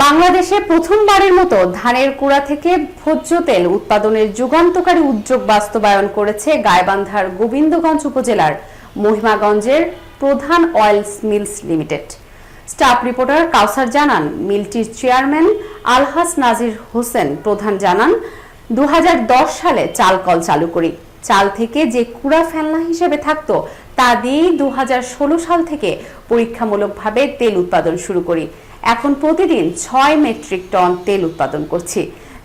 বাংলাদেশে প্রথমবারের মতো ধানের কুড়া থেকে ভোজ্য তেল উৎপাদনের যুগান্তকারী উদ্যোগ বাস্তবায়ন করেছে গাইবান্ধার গোবিন্দগঞ্জ উপজেলার মহিমাগঞ্জের Pradhan oils mills limited. Staff reporter Kawsar জানান, মিলটির চেয়ারম্যান আলহাস নাজির হোসেন প্রধান জানান দু হাজার দশ সালে চাল কল চালু করি। চাল থেকে যে কুড়া ফেলনা হিসেবে থাকতো, তা দিয়েই দু হাজার ষোলো সাল থেকে পরীক্ষামূলকভাবে তেল উৎপাদন শুরু করি। এখন প্রতিদিন ছয় মেট্রিক টন তেল উৎপাদন করছি,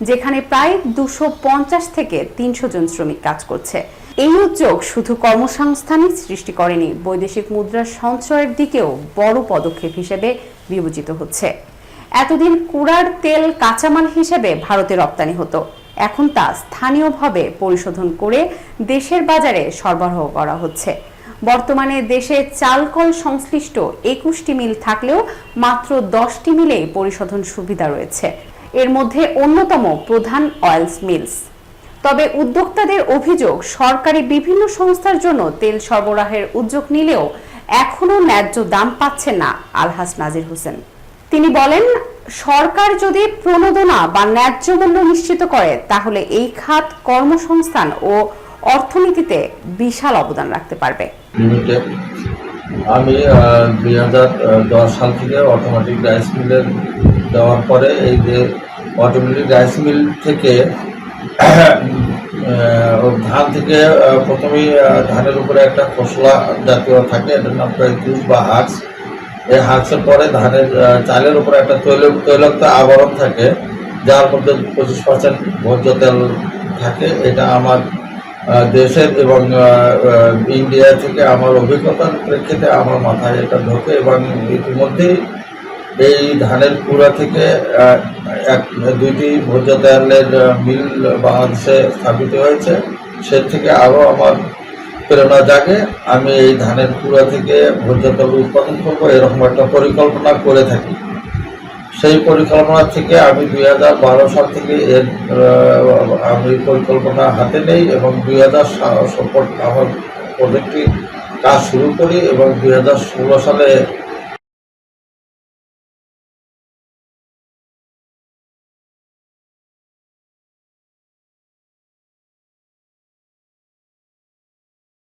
যেখানে প্রায় দুশো পঞ্চাশ থেকে তিনশো জন শ্রমিক কাজ করছে। এই উদ্যোগ শুধু কর্মসংস্থানই সৃষ্টি করেনি, বৈদেশিক মুদ্রার সঞ্চয়ের দিকেও বড় পদক্ষেপ হিসেবে বিবেচিত হচ্ছে। এতদিন কুড়ার তেল কাঁচামাল হিসেবে ভারতে রপ্তানি হতো, এখন তা স্থানীয়ভাবে পরিশোধন করে দেশের বাজারে সরবরাহ করা হচ্ছে। বর্তমানে দেশে চালকল সংশ্লিষ্ট একুশটি মিল থাকলেও মাত্র দশটি মিলেই পরিশোধন সুবিধা রয়েছে। এর মধ্যে অন্যতম প্রধান অয়েলস মিলস। তবে উদ্যোক্তাদের অভিযোগ, সরকারি বিভিন্ন সংস্থার জন্য তেল সরবরাহের উদ্যোগ নিলেও এখনও ন্যায্য দাম পাচ্ছে না আলহাস নাজির হোসেন। তিনি বলেন, সরকার যদি প্রণোদনা বা ন্যায্য মূল্য নিশ্চিত করে, তাহলে এই খাত কর্মসংস্থান ও অর্থনীতিতে বিশাল অবদান রাখতে পারবে। আমি দুই হাজার দশ সাল থেকে অটোমেটিক রাইস মিলের দেওয়ার পরে এই যে অটোমেটিক রাইস মিল থেকে ধান থেকে প্রথমেই ধানের উপরে একটা খোসলা জাতীয় থাকে, এটার নাম প্রায় জুস বা হাক্স এই হাক্সের পরে ধানের চালের উপরে একটা তৈল, তৈলাক্ত আবরণ থাকে, যার মধ্যে পঁচিশ পার্সেন্ট ভোজ্য তেল থাকে, এটা আমার দেশের এবং ইন্ডিয়া থেকে আমার অভিজ্ঞতার প্রেক্ষিতে আমার মাথায় এটা ঢোকে এবং ইতিমধ্যেই এই ধানের কুড়া থেকে এক, দুইটি ভোজ্য তেলের মিল বাংলাদেশে স্থাপিত হয়েছে। সে থেকে আরও আমার প্রেরণা জাগে, আমি এই ধানের কুড়া থেকে ভোজ্য তেল উৎপাদন করব, এরকম একটা পরিকল্পনা করে থাকি। সেই পরিকল্পনা থেকে আমি দুই হাজার বারো সাল থেকে এর আমি পরিকল্পনা হাতে নেই এবং দুই হাজার আমার প্রজেক্টটি কাজ শুরু করি এবং দুই হাজার ষোলো সালে